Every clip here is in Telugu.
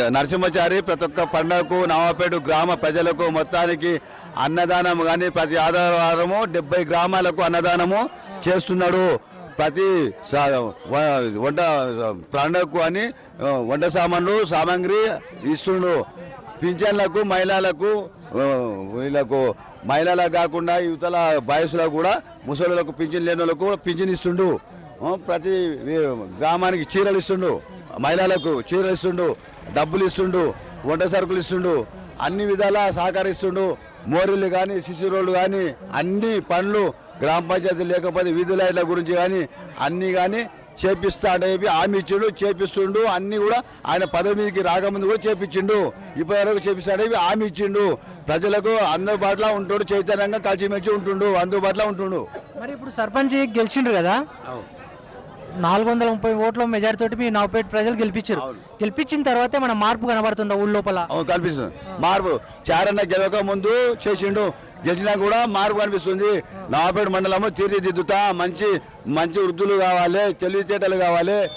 నరసింహచారి ప్రతి ఒక్క పండగకు నవాపేట గ్రామ ప్రజలకు మొత్తానికి అన్నదానం కానీ ప్రతి ఆదివారము డెబ్బై గ్రామాలకు అన్నదానము చేస్తున్నాడు. ప్రతి సా- వ- వంట పండగకు అని వంట సామాన్లు సామాగ్రి ఇస్తుండు. పింఛన్లకు మహిళలకు వీళ్ళకు మహిళలకు కాకుండా యువతల బాయసులకు కూడా ముసలులకు పింఛన్ లేని వాళ్ళకు కూడా పింఛన్ ఇస్తుండు. ప్రతి గ్రామానికి చీరలు ఇస్తుండు. మహిళలకు చీరలు ఇస్తుండు. డబ్బులు ఇస్తుండు వంట సరుకులు ఇస్తుండు అన్ని విధాలా సహకరిస్తుండు. మోరీలు కానీ సిసి రోడ్లు కానీ అన్ని పనులు గ్రామ పంచాయతీ లేకపోతే వీధి లైట్ల గురించి కానీ అన్ని కానీ చేపిస్తా అంటే చెప్పి హామీ ఇచ్చిండు చేపిస్తుండు. అన్ని కూడా ఆయన పదవి మీదకి రాకముందు కూడా చేపించిండు. ఇప్పటి వరకు చేపిస్తాడేవి హామీ ఇచ్చిండు. ప్రజలకు అందుబాటులో ఉంటుండు చైతన్యంగా కలిసిమెలిసి ఉంటుండు అందుబాటులో ఉంటుండు. మరి ఇప్పుడు సర్పంచ్ గెలిచిండ్రు కదా? నాలుగు వందల ముప్పై ఓట్ల మెజారిటీ తోటి మీ నవపేట ప్రజలు గెలిపించారు. గెలిపించిన తర్వాతే మన మార్పు కనబడుతుంది ఊళ్ళ లోపల? కనిపిస్తుంది. మార్పు. చారన్న గెలవక ముందు చేసిండు. గెలిచినా కూడా మార్పు కనిపిస్తుంది. నవాపేట మండలము తీర్చిదిద్దుతా. మంచి మంచి వృద్ధులు కావాలి తెలివితేటలు కావాలి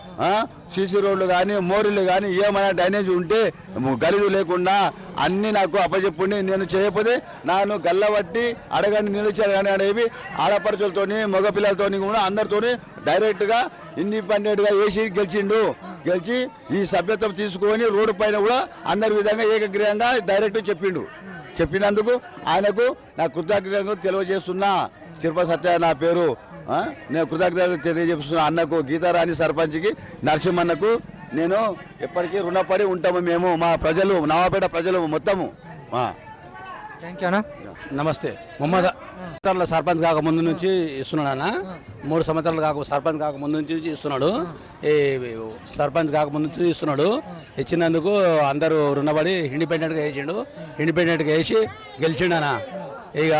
సీసీ రోడ్లు కానీ మోరీలు కానీ ఏమైనా డ్రైనేజ్ ఉంటే గలీజు లేకుండా అన్ని నాకు అప్పచెప్పుండి నేను చేయకపోతే నాను గల్లబట్టి అడగని నిలిచాను కానీ అనేవి ఆడపడుచులతోని మగపిల్లలతోని కూడా అందరితోని డైరెక్ట్గా ఇండిపెండెంట్గా వేసి గెలిచిండు. గెలిచి ఈ సభ్యత్వం తీసుకొని రోడ్డు పైన కూడా అందరి విధంగా ఏకగ్రీయంగా డైరెక్ట్ చెప్పిండు. చెప్పినందుకు ఆయనకు నా కృతజ్ఞతలు తెలియజేస్తున్నా. చిరుప సత్య నా పేరు? నేను కృతజ్ఞతలు తెలియజేస్తున్నా అన్నకు గీతారాణి సర్పంచ్కి నరసింహన్నకు. నేను ఎప్పటికీ రుణపడి ఉంటాము మేము మా ప్రజలు నవాపేట ప్రజలు మొత్తము. ఆ. థ్యాంక్ యూ అన్న. నమస్తే. మొహమ్మద్ సంవత్సరాల సర్పంచ్ కాక ముందు నుంచి ఇస్తున్నాడు అన్న. మూడు సంవత్సరాలు కాక సర్పంచ్ కాక ముందు నుంచి ఇస్తున్నాడు. ఈ సర్పంచ్ కాక ముందు నుంచి ఇస్తున్నాడు. ఇచ్చినందుకు అందరూ రుణపడి ఇండిపెండెంట్గా వేసిండు. ఇండిపెండెంట్గా వేసి గెలిచిండు అన్న. ఇక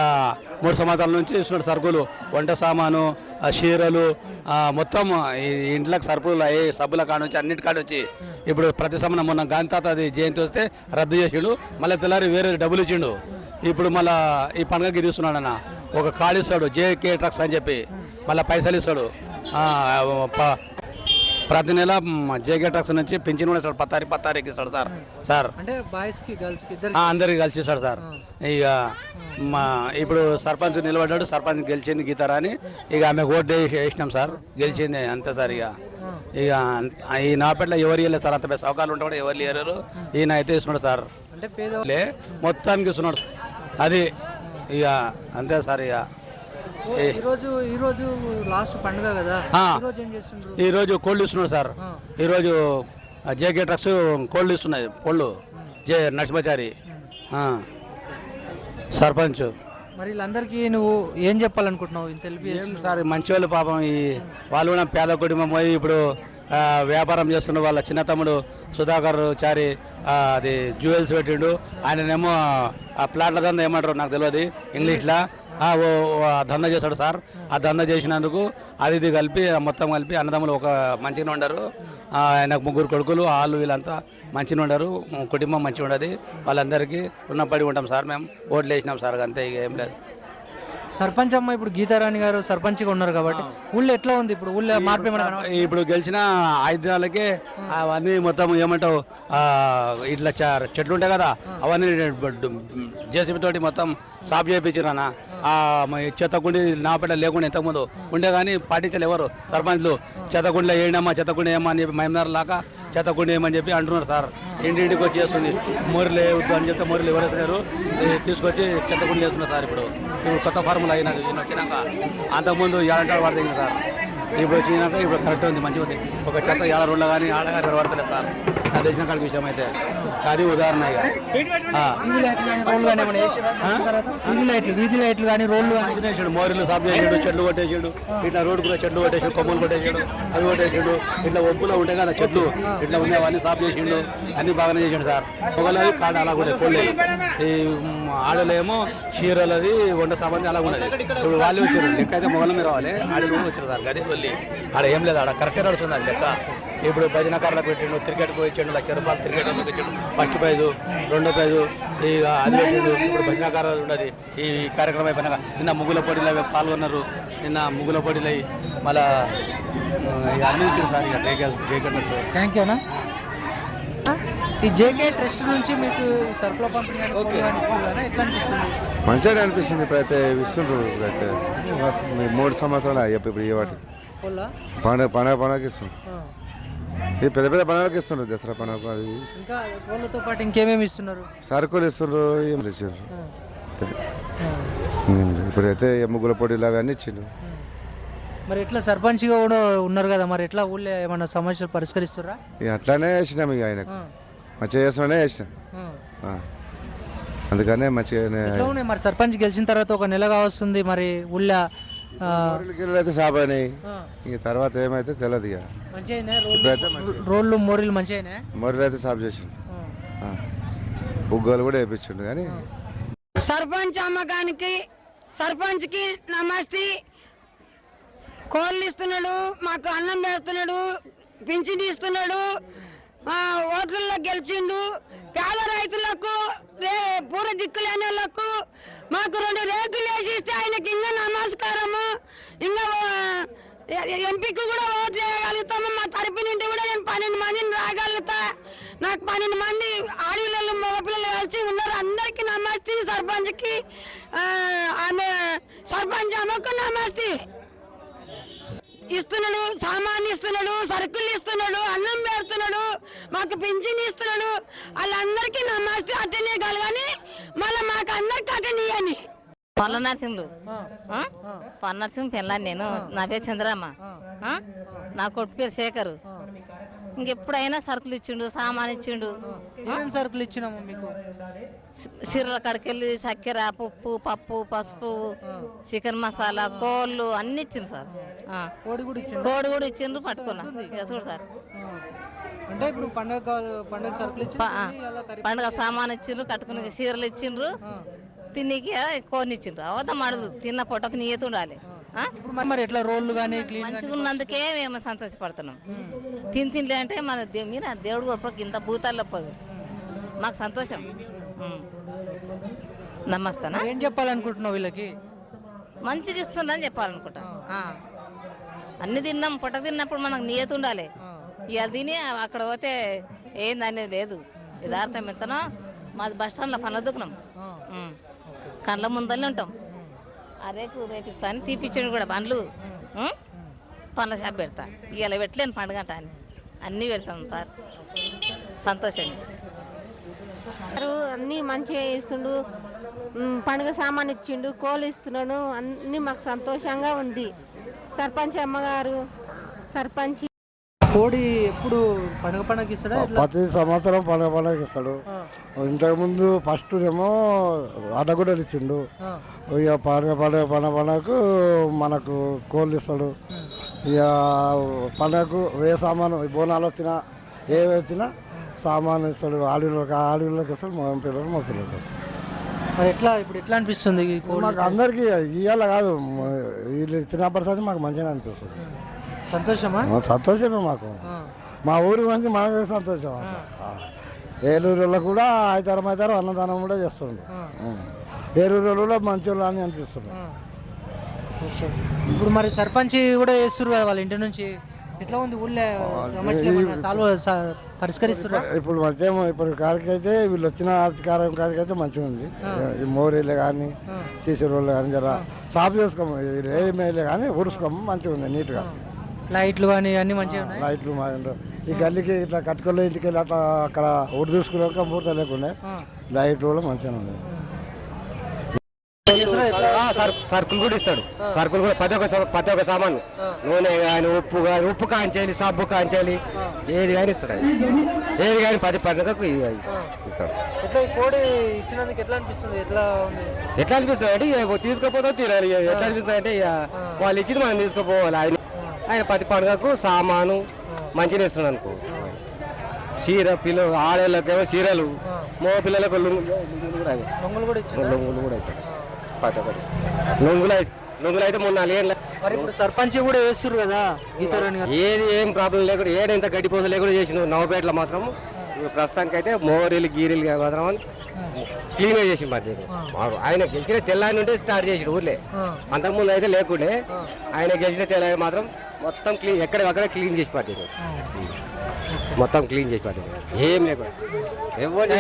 మూడు సంవత్సరాల నుంచి ఇస్తున్నాడు సరుకులు. వంట సామాను చీరలు మొత్తం ఈ ఇంట్లోకి సరుకులు అయ్యి సబ్బుల కాడ నుంచి అన్నిటి వచ్చి ఇప్పుడు ప్రతి సంవత్సరం మొన్న గాంధీ అది జయంతి వస్తే రద్దు చేసిండు. మళ్ళీ తెల్లారి వేరే డబ్బులు ఇచ్చిండు. ఇప్పుడు మళ్ళా ఈ పండుగకి తీస్తున్నాడు అన్న ఒక కార్డు ఇస్తాడు జేకే ట్రక్స్ అని చెప్పి. మళ్ళీ పైసలు ఇస్తాడు. ప్రతి నెల జేకే ట్రక్స్ నుంచి పింఛన్ కూడా ఇస్తాడు పత్తారి పత్తారికి ఇస్తాడు సార్. సార్. అంటే బాయ్స్కి గర్ల్స్కి ఇద్దరు ఆ, అందరికి కలిసి ఇస్తాడు సార్. ఇక మా ఇప్పుడు సర్పంచ్ నిలబడ్డాడు సర్పంచ్ గెలిచింది గీతారా అని ఇక ఆమె ఓటు వేసి వేసినాం సార్. గెలిచింది అంతే సార్ ఇక. ఇక ఈ నాపేటలో ఎవరు ఇవ్వలేదు సార్. అంత పెద్ద సౌకర్యాలు ఉంటే కూడా ఎవరు లేరు ఈయన అయితే ఇస్తున్నాడు సార్. అంటే మొత్తానికి ఇస్తున్నాడు. అది ఇక అంతే సార్ ఇక. ఈ రోజు ఈ రోజు లాస్ట్ పండుగ కదా. ఆ. ఈ రోజు ఏం చేస్తుండ్రు? ఈరోజు కోల్డ్ ఇస్తున్నాడు సార్. ఈరోజు జేకే ట్రక్స్ కోల్డ్ ఇస్తున్నాయి కోళ్ళు. జే నరసింహచారి. సర్పంచ్. మరి వీళ్ళందరికీ నువ్వు ఏం చెప్పాలనుకుంటున్నావు? తెలిపి సార్ మంచి వాళ్ళు పాపం ఈ వాళ్ళు కూడా పేద కుటుంబం పోయి ఇప్పుడు వ్యాపారం చేస్తున్న వాళ్ళ చిన్న తమ్ముడు సుధాకర్ చారి అది జ్యువెల్స్ పెట్టిండు. ఆయననేమో ఆ ప్లాట్ల దంద ఏమంటారు నాకు తెలియదు ఇంగ్లీష్లో. ఆ, ఓ దంద చేశాడు సార్. ఆ దంద చేసినందుకు అది ఇది కలిపి మొత్తం కలిపి అన్నదమ్ములు ఒక మంచిగా ఉండరు. ఆయనకు ముగ్గురు కొడుకులు వాళ్ళు వీళ్ళంతా మంచిగా ఉండరు. కుటుంబం మంచిగా ఉండదు. వాళ్ళందరికీ రుణపడి ఉంటాం సార్ మేము. ఓట్లు వేసినాం సార్ అంతే ఇక ఏం లేదు. సర్పంచ్ అమ్మ ఇప్పుడు గీతారాణి గారు సర్పంచ్గా ఉన్నారు కాబట్టి ఊళ్ళో ఎట్లా ఉంది? ఇప్పుడు ఊళ్ళో మార్పు ఏమైనా? ఇప్పుడు గెలిచిన ఐదు దినాలకే అవన్నీ మొత్తం ఏమంటావు? ఆ, ఇట్లా చెట్లు ఉంటాయి కదా అవన్నీ జేసీబీ తోటి మొత్తం సాఫ్ చేయించారు అన్న. ఆ, మ- చెత్తకుండి నాపేట లేకుండా ఇంతకుముందు ఉండే కానీ పాటించలే ఎవరు? సర్పంచ్లు. చెత్తకుండి ఏమా అని చెప్పి మైమనార్ లాగా చెత్తకుండి ఏమని చెప్పి అంటున్నారు సార్. ఇంటింటికి వచ్చి చేస్తుంది. మోరీలు వద్దు అని చెప్తే మోరీలు ఎవరు తీసుకొచ్చి చెత్త తీసుకొచ్చి చెత్తకుండి సార్ ఇప్పుడు. ఇప్పుడు కొత్త ఫార్ములా అయినాక ఈయన వచ్చినాక. అంతకుముందు ఏడంటాడు పడుతుంది సార్. ఇప్పుడు వచ్చినాక ఇప్పుడు కరెక్ట్ ఉంది మంచిగా ఉంది. ఒక చెత్త ఏడ రోడ్ల కానీ ఆడగానే పడతలేదు సార్. నా తెలిసిన కాడికి విషయం అయితే అది ఉదాహరణ. వీధి లైట్లు? వీధి లైట్లు కానీ రోడ్లు వేసాడు మోరీలు సాఫ్ చేసాడు చెట్లు కొట్టేసాడు. ఇట్లా రోడ్డు కూడా చెట్లు కొట్టేసాడు కొమ్మలు కొట్టేసాడు అవి కొట్టేసాడు. ఇట్లా ఒప్పులో ఉంటాయి కదా చెట్లు ఇట్లా ఉన్నాయి అవన్నీ సాఫ్ చేసిండు. అన్ని బాగానే చేసిండు సార్. పొగలది కాడ అలా కూడా ఈ ఆడలేమో చీరలది వంట సామాన్ అలా ఉన్నది ఇప్పుడు వాళ్ళు వచ్చారు లెక్క అయితే మొగల మీద రావాలి. ఆడలు వచ్చారు సార్ గది వెళ్ళి ఆడ ఏం లేదు ఆడ కరెక్టే నడుస్తుంది లెక్క. ఇప్పుడు భజన కార్లకు పెట్టిండు క్రికెట్కి ఇచ్చిండు లక్ష రూపాయలు క్రికెట్ ఇచ్చిండు ఫస్ట్ ప్రైజు రెండో ప్రైజు ఇక అది పెట్టిండు. ఇప్పుడు భజన కార్యాలు ఉన్నది ఈ కార్యక్రమం అయిపోయినాక నిన్న ముగ్గుల పోటీలో పాల్గొన్నారు. నిన్న ముగ్గుల పోటీలు అయ్యి మళ్ళా అన్ని ఇచ్చిండు సార్ ఇక డేకెట్ డేకెటర్స్ థ్యాంక్ యూ అన్న. ఈ జేకే ట్రస్ట్ నుంచి మీకు ఈ సరుకుల పంపిణీ ఎట్లా అనిపిస్తుంది? మంచిగానే అనిపిస్తుంది. ఇప్పుడైతే ఈ మూడు సంవత్సరాలు అయ్యప్ప ఇప్పుడు ఈ వాటి. కోళ్ళ పండుగ పండుగ పండుగకి ఇస్తుండ్రు. ఈ పెద్ద పెద్ద పండుగకి ఇస్తుండ్రు దసరా పండుగ అది ఇంకా కోళ్ళతో పాటు ఇంకేమేమి ఇస్తున్నారు? సరుకులు ఇస్తుండ్రు ఏం లేదు. ఇప్పుడైతే ముగ్గుల పోటీలు అవన్నీ ఇచ్చిండ్రు మరి ఎట్లా సర్పంచ్గా కూడా ఉన్నారు కదా మరి ఎట్లా ఊళ్ళో ఏమన్నా సమస్యలు పరిష్కరిస్తారా ఇక అట్లానే వేసినాం ఇక ఆయనకు. మంచిగా చేస్తామనే వేసినాం ఆ. అందుకనే మంచిగానే ఎట్లా ఉన్నాయి మరి? సర్పంచ్ గెలిచిన తర్వాత ఒక నెలగా వస్తుంది మరి ఊళ్ళో అయితే సాబైనాయి ఆ, ఇక తర్వాత ఏమైతే తెలియదు ఇక. రోడ్లు మోరీలు మంచిగా? మొర్రెలు అయితే సాఫ్ చేసిండు. బుగ్గలు కూడా వేయించిండు కానీ. సర్పంచ్ అమ్మకానికి సర్పంచ్కి నమస్తే. కోళ్ళు ఇస్తున్నాడు మాకు అన్నం పెడుతున్నాడు పింఛన్ ఇస్తున్నాడు. ఓట్లలో గెలిచిండు. పేద రైతులకు పూర దిక్కులేని వాళ్ళకు మాకు రెండు రేకులు వేసిస్తే ఆయనకి ఇంకా నమస్కారము. ఇంకా ఎంపీకి కూడా ఓట్లు వేయగలుగుతాము. మా తరపు నుండి కూడా నేను పన్నెండు మందిని రాగలుగుతా. నాకు పన్నెండు మంది ఆడపిల్లలు మగపిల్లలు కలిసి ఉన్నారు. అందరికీ నమస్తే. సర్పంచ్కి ఆమె సర్పంచ్ అమ్మకు నమస్తే. ఇస్తున్నాడు సామాన్ ఇస్తున్నాడు సరుకులు ఇస్తున్నాడు అన్నం పెడుతున్నాడు మాకు పింఛన్ ఇస్తున్నాడు. వాళ్ళందరికీ నమస్తే అటెండ్ కలగాని మళ్ళీ మాకు అందరికి అటెండ్ ఇవ్వని పల్ల నరసింహులు పల్ల నరసింహ పెళ్ళాను నేను. నా పేరు చంద్రమ్మ? నా కొట్టు పేరు శేఖరు. ఇంకెప్పుడైనా సరుకులు ఇచ్చిండు సామాన్ ఇచ్చిండు. ఏమేమి సరుకులు ఇచ్చినాము మీకు? సి- చీరల కడకెళ్ళి చక్కెర ఉప్పు పప్పు పసుపు చికెన్ మసాలా కోళ్ళు అన్ని ఇచ్చిండు సార్. కోడి కూడా ఇచ్చిండు? కోడి కూడా ఇచ్చిండ్రు పట్టుకున్నా. ఇక చూడు సార్. అంటే ఇప్పుడు పండగ పండగ సరుకులు ఇచ్చి ప- ఆ. పండుగ సామాన్ ఇచ్చిండ్రు కట్టుకుని చీరలు ఇచ్చిండ్రు. తిన్నికి కోని ఇచ్చిండ్రు. అవద్దం అడదు. తిన్న పొట్టకు నీయత ఉండాలి? ఇప్పుడు మరి- ఎట్లా రోడ్లు కానీ మంచిగా ఉన్నందుకే మేము సంతోషపడుతున్నాం. తిని తినలే అంటే మన దే- మీరు ఆ దేవుడు కూడా ఇంత భూతాల్లో పోదు. మాకు సంతోషం. ఉమ్. నమస్తేనా? ఏం చెప్పాలనుకుంటున్నావు వీళ్ళకి? మంచిగా ఇస్తుందని చెప్పాలనుకుంటా. ఆ. అన్ని తిన్నాం పొట్ట తిన్నప్పుడు మనకు నియత ఉండాలి. ఇక తిని అక్కడ పోతే ఏంది అనేది లేదు. యథార్థం ఎంతనో మాది బస్ స్టాండ్లో పనులు దుకున్నాం కళ్ళ ముందరనే ఉంటాం. ఆ రేపు రేపిస్తా అని తీపిచ్చాడు కూడా బండ్లు ఉం? పనుల షాప్ పెడతా. ఇవాళ పెట్టలేను పండుగ అంట అని. అన్నీ పెడతాం సార్. సంతోషంగా. అన్నీ మంచిగా ఇస్తుండు మ్, పండుగ సామాన్ ఇచ్చిండు కోళ్ళు ఇస్తున్నాడు అన్నీ మాకు సంతోషంగా ఉంది. సర్పంచ్ అమ్మగారు సర్పంచ్ కోడి ఎప్పుడు పండగ పండగ ఇస్తాడా? ప్రతి సంవత్సరం పండుగ పండుగ ఇస్తాడు ఇంతకుముందు ఫస్ట్ ఏమో అడ్డగుడ్డలు ఇచ్చిండు. ఇక పండుగ పండుగ పండుగ పండుగకు మనకు కోళ్ళు ఇస్తాడు. ఇక పండుగకు ఏ సామాను బోనాలు వచ్చినా ఏ వచ్చినా సామాను ఇస్తాడు. ఆడవిళ్ళకి ఆడవిళ్ళకి ఇస్తాడు మా పిల్లలు మా పిల్లలకి ఇస్తాడు. మరి ఎట్లా ఇప్పుడు ఎట్లా అనిపిస్తుంది మాకు అందరికీ ఇవాళ కాదు. వీళ్ళు ఇచ్చినప్పటి మాకు మంచిగా అనిపిస్తుంది. సంతోషమా? సంతోషమే మాకు. మా ఊరి మంచి మనకు సంతోషం. ఏలూరులో కూడా ఐతారం ఐతారం అన్నదానం కూడా చేస్తుండ్రు. ఉం. ఏలూరులో కూడా మంచి అని అనిపిస్తుంది. ఇప్పుడు మరి సర్పంచ్ కూడా చేస్తున్నారు కదా వాళ్ళ ఇంటి నుంచి? ఎట్లా ఉంది ఊళ్ళో సాల్వ్ పరిష్కరిస్తురా ఇప్పుడు మధ్య ఇప్పుడు కాడికి అయితే వీళ్ళు వచ్చిన అధికారం అయితే మంచిగా ఉంది. ఈ మోరీలు కానీ సీసీ రోడ్లు కానీ జర సాఫ్ చేసుకోము ఏమేలే కానీ ఉడుసుకోము మంచిగా ఉంది నీట్గా. లైట్లు కానీ అన్ని మంచిగా ఉన్నాయి? లైట్లు మా ఇంట్లో. ఈ గల్లీకి ఇట్లా కట్టుకోలే ఇంటికి వెళ్ళి అట్లా అక్కడ ఉడి చూసుకున్నాక పూర్తి లేకుండా. లైట్లు కూడా మంచిగా ఉన్నాయి సరుకులు కూడా ఇస్తాడు. సరుకులు కూడా ప్రతి ఒక్క ప్రతి ఒక్క సామాను నూనె కానీ ఉప్పు కానీ ఉప్పు కాంచాలి సబ్బు కాంచాలి ఏది కానీ ఇస్తాడు. ఏది కానీ పది పండుగకు ఇస్తాడు. ఎట్లా ఈ కోడి ఇచ్చినందుకు ఎట్లా అనిపిస్తుంది? ఎట్లా అనిపిస్తుంది అంటే ఇక తీసుకోపోతే తినాలి ఇక ఎట్లా అనిపిస్తుంది అంటే వాళ్ళు ఇచ్చింది మనం తీసుకోపోవాలి. ఆయన ప్రతి పండుగకు సామాను మంచిగా ఇస్తున్నాడు అనుకో. చీర పిల్లలు ఆడవాళ్ళకేమో చీరలు మగ పిల్లలకు లుంగులు కూడా లొంగులు కూడా అవుతాయి ప్రతి ఒక్కటి. లొంగులు అయితే లొంగులు అయితే మూడు మరి ఇప్పుడు సర్పంచ్ కూడా వేస్తున్నారు కదా గీతారాణి ఏది ఏం ప్రాబ్లం లేకుండా ఏడ ఇంత గడ్డిపోత లేకుండా చేసిన నవపేటలో మాత్రం ప్రస్తుతానికి అయితే మోరీలు గీరీలు మాత్రం క్లీన్ చేసి మధ్య ఆయన గెలిచిన తెల్లారి నుండి స్టార్ట్ చేసి ఊర్లే. అంతకుముందు అయితే లేకుండే. ఆయన గెలిచిన తెల్లారి మాత్రం మొత్తం క్లీన్ ఎక్కడ అక్కడ క్లీన్ చేసి పట్టింది మొత్తం క్లీన్ చేసి పడ్డారు ఏం లేకుండా. ఎవరు